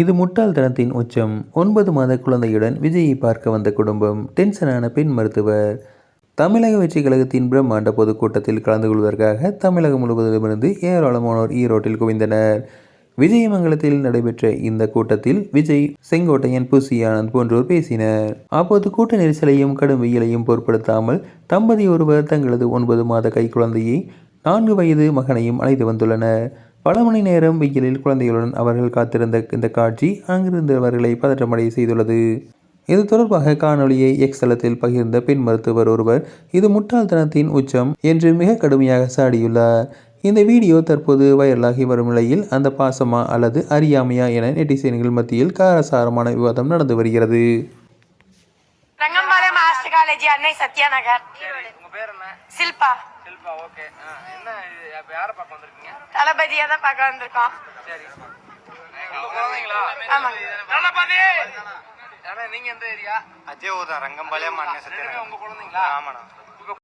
இது முட்டாள்தனத்தின் உச்சம். ஒன்பது மாத குழந்தையுடன் விஜயை பார்க்க வந்த குடும்பம் டென்ஷனான பெண் மருத்துவர். தமிழக வெற்றி கழகத்தின் பிரம்மாண்ட பொதுக்கூட்டத்தில் கலந்து கொள்வதற்காக தமிழகம் முழுவதிலுமிருந்து ஏராளமானோர் ஈரோட்டில் குவிந்தனர். விஜயமங்கலத்தில் நடைபெற்ற இந்த கூட்டத்தில் விஜய் செங்கோட்டையன் புசி ஆனந்த் போன்றோர் பேசினர். அப்போது கூட்ட நெரிசலையும் கடும் வெயிலையும் பொருட்படுத்தாமல் தம்பதி ஒருவர் தங்களது ஒன்பது மாத கைக்குழந்தையை நான்கு வயது மகனையும் அழைத்து வந்துள்ளனர். பல மணி நேரம் வெயிலில் குழந்தைகளுடன் அவர்கள் காத்திருந்த இந்த காட்சி அங்கிருந்தவர்களை பதற்றமடைய செய்துள்ளது. இது தொடர்பாக காணொளியை எக்ஸ் தளத்தில் பகிர்ந்த பெண் மருத்துவர் ஒருவர் இது முட்டாள்தனத்தின் உச்சம் என்று மிக கடுமையாக சாடியுள்ளார். இந்த வீடியோ தற்போது வைரலாகி வரும் நிலையில் அந்த பாசமா அல்லது அறியாமையா என நெட்டிசன்கள் மத்தியில் காரசாரமான விவாதம் நடந்து வருகிறது. ரங்கம்பாளையம் மாஸ்டர் காலேஜ் அன்னை சத்யா நகர் உங்க பேர் என்ன? சில்பா. ஷில்பா ஓகே. என்ன தளபதியா தான் பார்க்க வந்திருக்கோம். தளபதி! ஆனா நீங்க எந்த ஏரியா? அஜய் ஊர் ரங்கம்பாளையம் அண்ணன் உங்க குழந்தைங்களா? ஆமாண்ணா.